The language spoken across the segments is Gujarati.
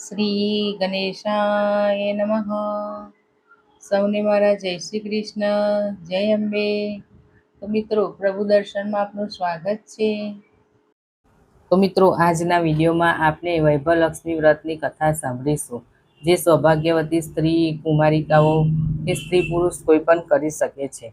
શ્રી ગણેશાય નમઃ. સૌને મારા જય શ્રી કૃષ્ણ, જય અંબે. તો મિત્રો, પ્રભુ દર્શનમાં આપનું સ્વાગત છે. તો મિત્રો, આજના વિડીયોમાં આપણે વૈભવલક્ષ્મી વ્રતની કથા સાંભળીશું, જે સૌભાગ્યવતી સ્ત્રી, કુમારિકાઓ કે સ્ત્રી પુરુષ કોઈ પણ કરી શકે છે.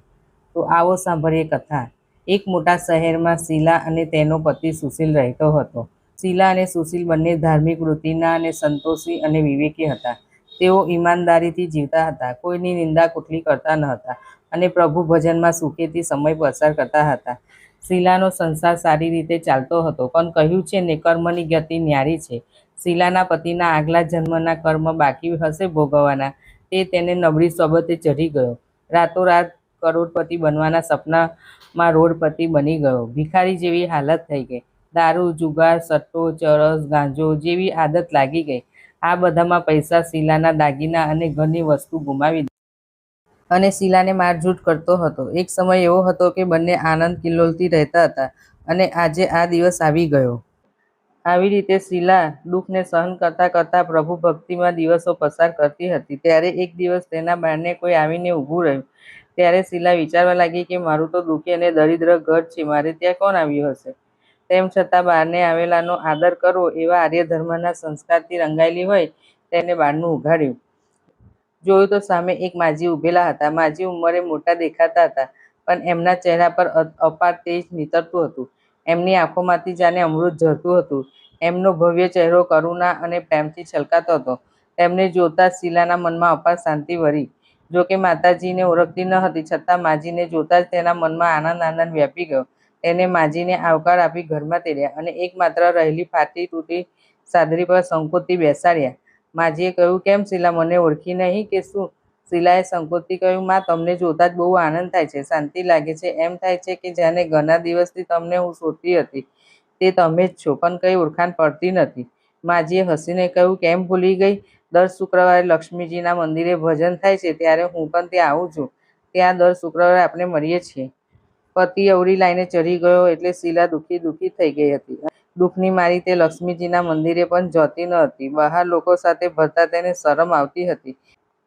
તો આવો સાંભળીએ કથા. એક મોટા શહેરમાં શીલા અને તેનો પતિ સુશીલ રહેતો હતો. શીલા અને સુશીલ બંને ધાર્મિક વૃત્તિના અને સંતોષી અને વિવેકી હતા. તેઓ ઈમાનદારીથી જીવતા હતા. કોઈની નિંદા કુટલી કરતા ન હતા અને પ્રભુ ભજનમાં સુખેથી સમય પસાર કરતા હતા. શીલાનો સંસાર સારી રીતે ચાલતો હતો, પણ કહ્યું છે ને કર્મની ગતિ ન્યારી છે. શીલાના પતિના આગલા જન્મના કર્મ બાકી હશે ભોગવવાના. તે તેને નબળી સોબતે ચઢી ગયો. રાતોરાત કરોડપતિ બનવાના સપનામાં રોડપતિ બની ગયો. ભિખારી જેવી હાલત થઈ ગઈ. દારૂ, જુગાર, સટ્ટો, ચરસ, ગાંજો જેવી આદત લાગી ગઈ. આ બધામાં પૈસા શીલાના દાગીના અને ઘરની વસ્તુ ગુમાવી અને શીલાને મારઝૂટ કરતો હતો. એક સમય એવો હતો કે બંને આનંદ કિલ્લોલથી રહેતા હતા અને આજે આ દિવસ આવી ગયો. આવી રીતે શીલા દુઃખને સહન કરતા કરતા પ્રભુ ભક્તિમાં દિવસો પસાર કરતી હતી. ત્યારે એક દિવસ તેના બારને કોઈ આવીને ઊભું રહ્યું. ત્યારે શીલા વિચારવા લાગી કે મારું તો દુઃખી અને દરિદ્ર ઘર છે. મારે ત્યાં કોણ આવ્યું હશે? તેમ છતાં બહારને આવેલાનો આદર કરવો એવા આર્ય ધર્મના સંસ્કારથી રંગાયેલી હોય તેને બહારનું ઉઘાડ્યું. જોયું તો સામે એક માજી ઉભેલા હતા. માજી ઉંમરે મોટા દેખાતા હતા, પણ એમના ચહેરા પર અપાર તેજ નીતરતું હતું. એમની આંખોમાંથી જાણે અમૃત ઝરતું હતું. એમનો ભવ્ય ચહેરો કરુણા અને પ્રેમથી છલકાતો હતો. તેમને જોતા શીલાના મનમાં અપાર શાંતિ વરી. જોકે માતાજીને ઓળખતી ન હતી, છતાં માજીને જોતા જ તેના મનમાં આનંદ આનંદ વ્યાપી ગયો. તેને માજીને આવકાર આપી ઘરમાં તેડ્યા અને એકમાત્ર રહેલી ફાટી તૂટી સાદરી પર સંકોતી બેસાડ્યા. માજીએ કહ્યું, કેમ શીલા, મને ઓળખી નહીં કે શું? શીલાએ સંકોતી કહ્યું, માં, તમને જોતા જ બહુ આનંદ થાય છે, શાંતિ લાગે છે, એમ થાય છે કે જાણે ઘણા દિવસથી તમને હું શોધતી હતી. તે તમે જ છો, પણ કંઈ ઓળખાણ પડતી નથી. માજીએ હસીને કહ્યું, કેમ ભૂલી ગઈ? દર શુક્રવારે લક્ષ્મીજીના મંદિરે ભજન થાય છે, ત્યારે હું પણ ત્યાં આવું છું. ત્યાં દર શુક્રવારે આપણે મળીએ છીએ. પતિ અવળી લાઈને ચઢી ગયો એટલે શીલા દુઃખી દુઃખી થઈ ગઈ હતી. દુઃખની મારી તે લક્ષ્મીજીના મંદિરે પણ જતી ન હતી. બહાર લોકો સાથે ભરતા તેને શરમ આવતી હતી.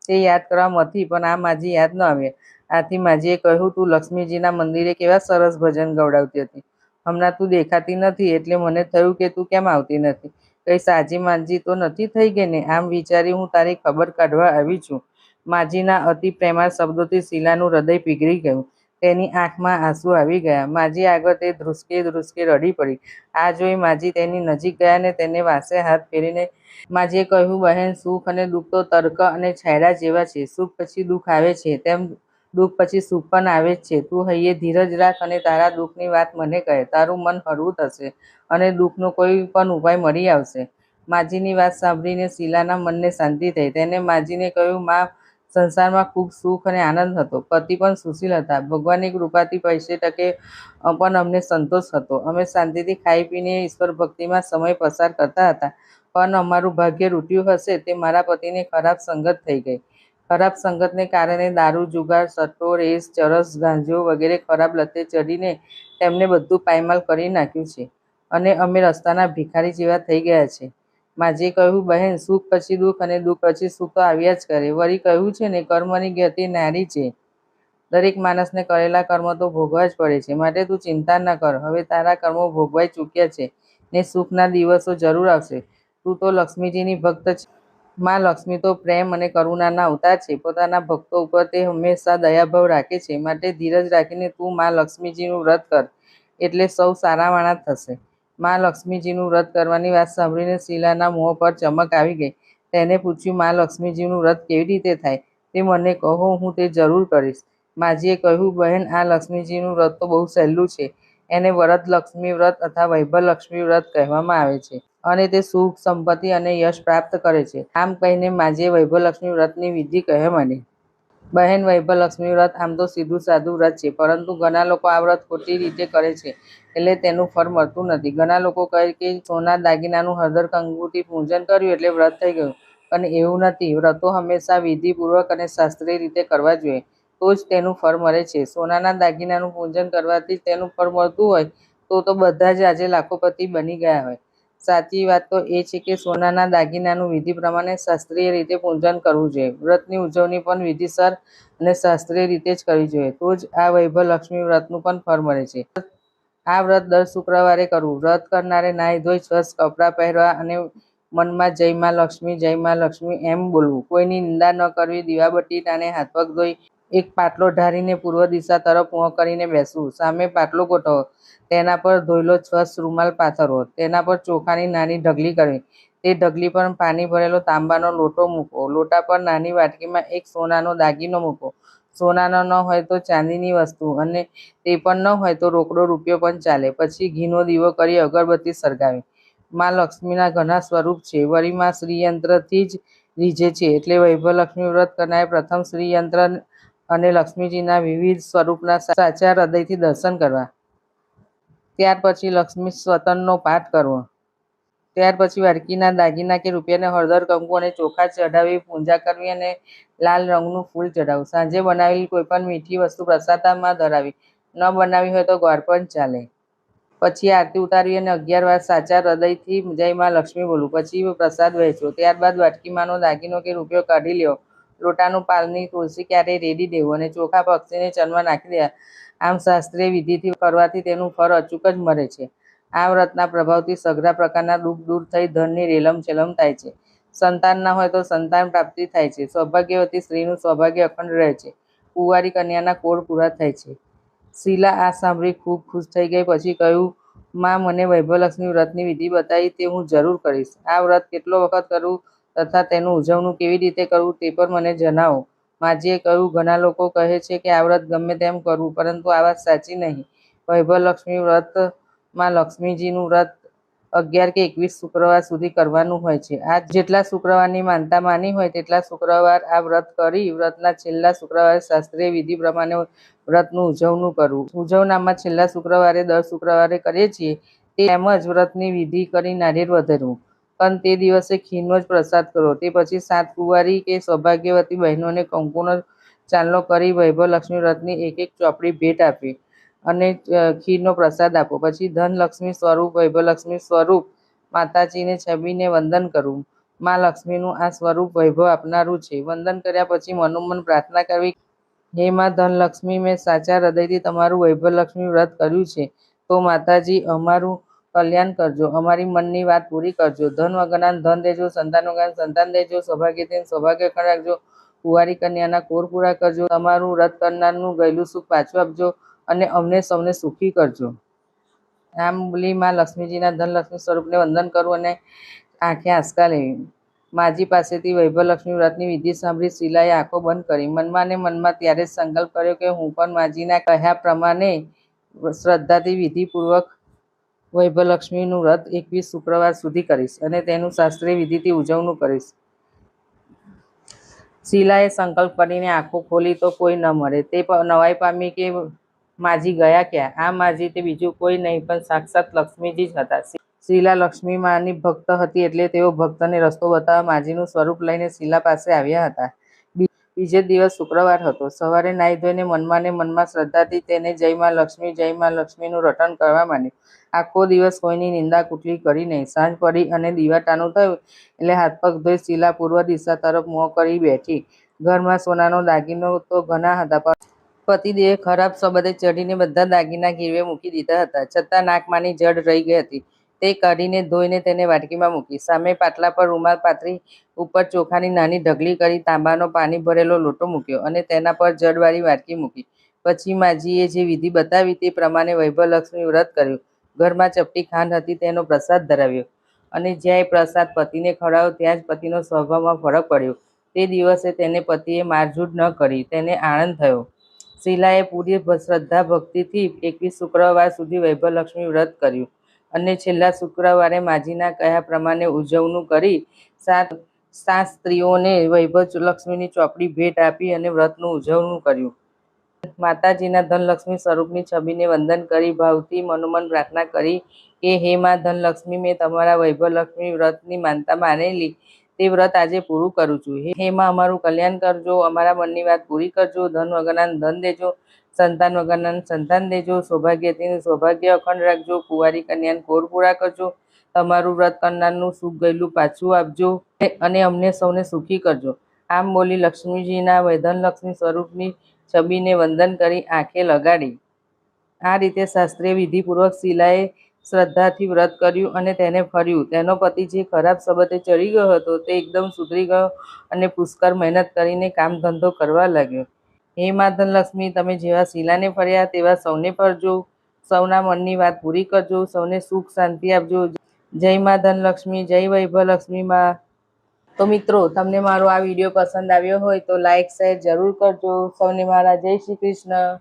તે યાદ કરવા મથી, પણ આ માજી યાદ ન આવ્યા આથી માજીએ કહ્યું, તું લક્ષ્મીજીના મંદિરે કેવા સરસ ભજન ગવડાવતી હતી. હમણાં તું દેખાતી નથી, એટલે મને થયું કે તું કેમ આવતી નથી. કઈ સાજી માજી તો નથી થઈ ગઈ ને? આમ વિચારી હું તારી ખબર કાઢવા આવી છું. માજીના અતિ પ્રેમાળ શબ્દોથી શીલાનું હૃદય પીગળી ગયું. તેની આંખમાં આંસુ આવી ગયા. માજી આગળ તે ધ્રુસકે ધ્રુસકે રડી પડી. આ જોઈ માજી તેની નજીક ગયા ને તેને વાંસે હાથ ફેરીને, માજીએ કહ્યું, બહેન, સુખ અને દુઃખ તો તર્ક અને છાયડા જેવા છે. સુખ પછી દુઃખ આવે છે. તેમ દુઃખ પછી સુખ પણ આવે જ છે. તું હૈયે ધીરજ રાખ અને તારા દુઃખની વાત મને કહે. તારું મન હળવું થશે અને દુઃખનો કોઈ પણ ઉપાય મળી આવશે. માજીની વાત સાંભળીને શીલાના મનને શાંતિ થઈ. તેને માજીને કહ્યું, માં સંસારમાં ખૂબ સુખ અને આનંદ હતો. પતિ પણ સુશીલ હતા. ભગવાનની કૃપાથી પૈસે ટકે પણ અમને સંતોષ હતો. અમે શાંતિથી ખાઈ પીને ઈશ્વર ભક્તિમાં સમય પસાર કરતા હતા. પણ અમારું ભાગ્ય રૂટ્યું હશે તે મારા પતિને ખરાબ સંગત થઈ ગઈ. ખરાબ સંગતને કારણે દારૂ, જુગાર, સટ્ટો, રેસ, ચરસ, ગાંજો વગેરે ખરાબ લતે ચડીને તેમને બધું પાયમાલ કરી નાખ્યું છે. અને અમે રસ્તાના ભિખારી જેવા થઈ ગયા છે. માજીએ કહ્યું, બહેન, સુખ પછી દુઃખ અને દુઃખ પછી સુખ તો આવ્યા જ કરે. વળી કહ્યું છે ને કર્મની ગતિ નારી છે. દરેક માણસને કરેલા કર્મ તો ભોગવા જ પડે છે. માટે તું ચિંતા ન કર. હવે તારા કર્મો ભોગવાઈ ચૂક્યા છે ને સુખના દિવસો જરૂર આવશે. તું તો લક્ષ્મીજીની ભક્ત છે. માં લક્ષ્મી તો પ્રેમ અને કરુણાના અવતાર છે. પોતાના ભક્તો ઉપર તે હંમેશા દયાભાવ રાખે છે. માટે ધીરજ રાખીને તું માં લક્ષ્મીજીનું વ્રત કર. એટલે સૌ સારા માણસ થશે. માં લક્ષ્મીજીનું વ્રત કરવાની વાત સાંભળીને શીલાના મોં પર ચમક આવી ગઈ. તેને પૂછ્યું, માં લક્ષ્મીજીનું વ્રત કેવી રીતે થાય? તે મને કહો, હું તે જરૂર કરીશ. માજીએ કહ્યું, બહેન, આ લક્ષ્મીજીનું વ્રત તો બહુ સહેલું છે. એને વરદલક્ષ્મી વ્રત અથવા વૈભવલક્ષ્મી વ્રત કહેવામાં આવે છે અને તે સુખ, સંપત્તિ અને યશ પ્રાપ્ત કરે છે. આમ કહીને માજીએ વૈભવલક્ષ્મી વ્રતની વિધિ કહે મને. બહેન વૈભવલક્ષ્મી વ્રત, આમ તો સીધું સાધું વ્રત છે, પરંતુ ઘણા લોકો આ વ્રત ખોટી રીતે કરે છે, એટલે તેનું ફળ મળતું નથી. ઘણા લોકો કહે કે સોના દાગીનાનું હળદર કંગુથી પૂજન કર્યું એટલે વ્રત થઈ ગયું, પણ એવું નથી. વ્રતો હંમેશા વિધિપૂર્વક અને શાસ્ત્રીય રીતે કરવા જોઈએ, તો જ તેનું ફળ મળે છે. સોનાના દાગીનાનું પૂજન કરવાથી તેનું ફળ મળતું હોય, તો તો બધા જ આજે લાખોપતિ બની ગયા હોય. સાચી વાત તો એ છે કે સોનાના દાગીનાનું વિધિ પ્રમાણે શાસ્ત્રીય રીતે પૂજન કરવું જોઈએ. વ્રતની ઉજવણી પણ વિધિસર અને શાસ્ત્રીય રીતે જ કરવી જોઈએ. તો જ આ વૈભવ લક્ષ્મી વ્રતનું પણ ફળ મળે છે. આ વ્રત દર શુક્રવારે કરવું. વ્રત કરનારે નાહી ધોઈ સ્વચ્છ કપડાં પહેરવા અને મનમાં જય માં લક્ષ્મી, જય માં લક્ષ્મી એમ બોલવું. કોઈની નિંદા ન કરવી, દીવાબત્તી તાને હાથ પગ ધોઈ એક પાટલો ઢારીને પૂર્વ દિશા તરફ ઊંઘ કરીને બેસવું. સામે પાટલો ગોઠવો. તેના પર ધોયેલો સ્વચ્છ રૂમાલ પાથરવો. તેના પર ચોખાની નાની ઢગલી કરવી. તે ઢગલી પર પાણી ભરેલો તાંબાનો લોટો મૂકો લોટા પર નાની વાટકીમાં એક સોનાનો દાગીનો મૂકો સોનાનો ન હોય તો ચાંદીની વસ્તુ અને તે પણ ન હોય તો રોકડો રૂપિયો પણ ચાલે. પછી ઘીનો દીવો કરી અગરબત્તી સળગાવી. માં લક્ષ્મીના ઘણા સ્વરૂપ છે. વળી માં શ્રીયંત્રથી જ રીઝે છે. એટલે વૈભવ લક્ષ્મી વ્રત કરનાર પ્રથમ શ્રીયંત્ર અને લક્ષ્મીજીના વિવિધ સ્વરૂપના સાચા હૃદયથી દર્શન કરવા. ત્યાર પછી લક્ષ્મી સ્વતનનો પાઠ કરવો. ત્યાર પછી વાડકીના દાગીના કે રૂપિયાને હળદર, કંકુ અને ચોખા ચઢાવી પૂજા કરવી અને લાલ રંગનું ફૂલ ચઢાવવું સાંજે બનાવેલી કોઈ પણ મીઠી વસ્તુ પ્રસાદામાં ધરાવી. ન બનાવી હોય તો ગોળ પણ ચાલે. પછી આરતી ઉતારવી અને અગિયાર વાર સાચા હૃદયથી જય માં લક્ષ્મી બોલવું. પછી પ્રસાદ વહેંચવો. ત્યારબાદ વાટકીમાંનો દાગીનો કે રૂપિયો કાઢી લેવો લોટાનું પાલની તુલસી ક્યારેય રેડી દેવું અને ચોખા પક્ષીને ચનમાં નાખી દેવા? આમ શાસ્ત્રીય વિધિથી કરવાથી તેનું ફળ અચૂક જ મળે છે. આ વ્રતના પ્રભાવથી સઘળા પ્રકારના દુઃખ દૂર થઈ ધનની રેલમ છેલમ થાય છે. સંતાન ના હોય તો સંતાન પ્રાપ્તિ થાય છે. સૌભાગ્યવતી સ્ત્રીનું સૌભાગ્ય અખંડ રહે છે. કુંવારી કન્યાના કોળ પૂરા થાય છે. શીલા આ સાંભળી ખૂબ ખુશ થઈ ગઈ. પછી કહ્યું, માં, મને વૈભવલક્ષ્મી વ્રતની વિધિ બતાવી તે હું જરૂર કરીશ. આ વ્રત કેટલો વખત કરવું તથા તેનું ઉજવણું કેવી રીતે કરવું તે પણ મને જણાવો. માજીએ કહ્યું, ઘણા લોકો કહે છે કે આ વ્રત ગમે તેમ કરવું, પરંતુ આ વાત સાચી નહીં. વૈભવલક્ષ્મી વ્રતમાં લક્ષ્મીજીનું વ્રત અગિયાર કે એકવીસ શુક્રવાર સુધી કરવાનું હોય છે. આ જેટલા શુક્રવારની માનતા માની હોય તેટલા શુક્રવાર આ વ્રત કરી વ્રતના છેલ્લા શુક્રવારે શાસ્ત્રીય વિધિ પ્રમાણે વ્રતનું ઉજવણું કરવું. ઉજવણામાં છેલ્લા શુક્રવારે દર શુક્રવારે કરીએ છીએ તેમ જ વ્રતની વિધિ કરી નારિયેળ વધેરવું પણ તે દિવસે ખીરનો જ પ્રસાદ કરો તે પછી સાત કુંવારી કે સૌભાગ્યવતી બહેનોને કંકુનો ચાંદલો કરી વૈભવ લક્ષ્મી વ્રતની એક એક ચોપડી ભેટ આપી અને ખીરનો પ્રસાદ આપો. પછી ધનલક્ષ્મી સ્વરૂપ, વૈભવલક્ષ્મી સ્વરૂપ, માતાજીને છબીને વંદન કરવું માં લક્ષ્મીનું આ સ્વરૂપ વૈભવ આપનારું છે. વંદન કર્યા પછી મનોમન પ્રાર્થના કરવી, હે માં ધનલક્ષ્મી, મેં સાચા હૃદયથી તમારું વૈભવલક્ષ્મી વ્રત કર્યું છે. તો માતાજી, અમારું કલ્યાણ કરજો. અમારી મનની વાત પૂરી કરજો. ધન વગરના ધન દેજો, સંતાન વગરના સંતાન દેજો સૌભાગ્યથી સૌભાગ્ય રાખજો. કુંવારી કન્યાના કોર પૂરા કરજો. તમારું વ્રત કરનારનું ગયેલું સુખ પાછું આપજો અને અમને સૌને સુખી કરજો. આમ બોલી માં લક્ષ્મીજીના ધનલક્ષ્મી સ્વરૂપને વંદન કરવું અને આંખે આંસકા લેવી. માજી પાસેથી વૈભવલક્ષ્મી વ્રતની વિધિ સાંભળી શીલાએ આંખો બંધ કરી. મનમાં ને મનમાં ત્યારે સંકલ્પ કર્યો કે હું પણ માજીના કહ્યા પ્રમાણે શ્રદ્ધાથી વિધિપૂર્વક વૈભવલક્ષ્મીનું વ્રત એકવીસ શુક્રવાર સુધી કરીશ અને તેનું શાસ્ત્રીય વિધિથી ઉજવણું કરીશ. શીલાએ સંકલ્પ કરીને આંખો ખોલી તો કોઈ ન મળે. તે નવાઈ પામી કે માજી ગયા ક્યાં? આ માજી તે બીજું કોઈ નહીં, પણ સાક્ષાત લક્ષ્મીજી જ હતા. શીલા લક્ષ્મી માની ભક્ત હતી એટલે તેઓ ભક્તને રસ્તો બતાવવા માજીનું સ્વરૂપ લઈને શીલા પાસે આવ્યા હતા. બીજે દિવસ શુક્રવાર હતો. સવારે નાહી ધોઈને મનમાં ને મનમાં શ્રદ્ધાથી તેને જય લક્ષ્મી, જય લક્ષ્મીનું રટણ કરવા માંડ્યું. આખો દિવસ કોઈની નિંદા કુટલી કરી નહીં. સાંજ પડી અને દીવાટાનું થયું એટલે હાથ પગ ધોઈ શીલા પૂર્વ દિશા તરફ મોં કરી બેઠી. ઘરમાં સોનાનો દાગીનો તો ઘણા હતા, પણ પતિદેવે ખરાબ સબદે ચઢીને બધા દાગીના ગીરવે મૂકી દીધા હતા. છતાં નાકમાંની જડ રહી ગઈ હતી. તે કાઢીને ધોઈને તેને વાટકીમાં મૂકી. સામે પાટલા પર રૂમાલ પાથરી ઉપર ચોખાની નાની ઢગલી કરી તાંબાનો પાણી ભરેલો લોટો મૂક્યો અને તેના પર જડવાળી વાટકી મૂકી. પછી માજીએ જે વિધિ બતાવી તે પ્રમાણે વૈભવલક્ષ્મી વ્રત કર્યું. ઘરમાં ચપટી ખાંડ હતી તેનો પ્રસાદ ધરાવ્યો. અને જ્યાં એ પ્રસાદ પતિને ખવડાવ્યો ત્યાં જ પતિનો સ્વભાવમાં ફરક પડ્યો. તે દિવસે તેને પતિએ મારઝૂડ ન કરી, તેને આનંદ થયો. શીલાએ પૂરી શ્રદ્ધા ભક્તિથી એકવીસ શુક્રવાર સુધી વૈભવલક્ષ્મી વ્રત કર્યું. અને છેલ્લા શુક્રવારે માજીના કહ્યા પ્રમાણે ઉજવણું કરી સાત સાત સ્ત્રીઓને વૈભવલક્ષ્મીની ચોપડી ભેટ આપી અને વ્રતનું ઉજવણું કર્યું. માતાજીના ધનલક્ષ્મી સ્વરૂપની છબીને વંદન કરી, ભાવથી મનોમન પ્રાર્થના કરી કે, હે માં ધનલક્ષ્મી, મેં તમારા વૈભવલક્ષ્મી વ્રતની માનતા માનેલી તે વ્રત આજે પૂરું કરું છું. હે માં, અમારું કલ્યાણ કરજો, અમારા મનની વાત પૂરી કરજો, ધન વગરના ધન દેજો સંતાન વગરના સંતાન દેજો, સૌભાગ્યથી સૌભાગ્ય અખંડ રાખજો, કુંવારી કન્યાને કોર પૂરા કરજો, તમારું વ્રત કરનારનું સુખ ગયેલું પાછું આપજો અને અમને સૌને સુખી કરજો. આમ બોલી લક્ષ્મીજીના વૈધનલક્ષ્મી સ્વરૂપની છબીને વંદન કરી આંખે લગાડી. આ રીતે શાસ્ત્રીય વિધિપૂર્વક શિલાએ શ્રદ્ધાથી વ્રત કર્યું અને તેને ફર્યું. તેનો પતિ જે ખરાબ સબતે ચડી ગયો હતો તે એકદમ સુધરી ગયો અને પુષ્કળ મહેનત કરીને કામ ધંધો કરવા લાગ્યો. હે માધન લક્ષ્મી, તમે જેવા શીલાને ફર્યા તેવા સૌને ફરજો. સૌના મનની વાત પૂરી કરજો, સૌને સુખ શાંતિ આપજો. જય માધન લક્ષ્મી, જય વૈભવલક્ષ્મી માં. તો મિત્રો, તમને મારો આ વીડિયો પસંદ આવ્યો હોય તો લાઈક શેર જરૂર કરજો. સૌને મારા, જય શ્રી કૃષ્ણ.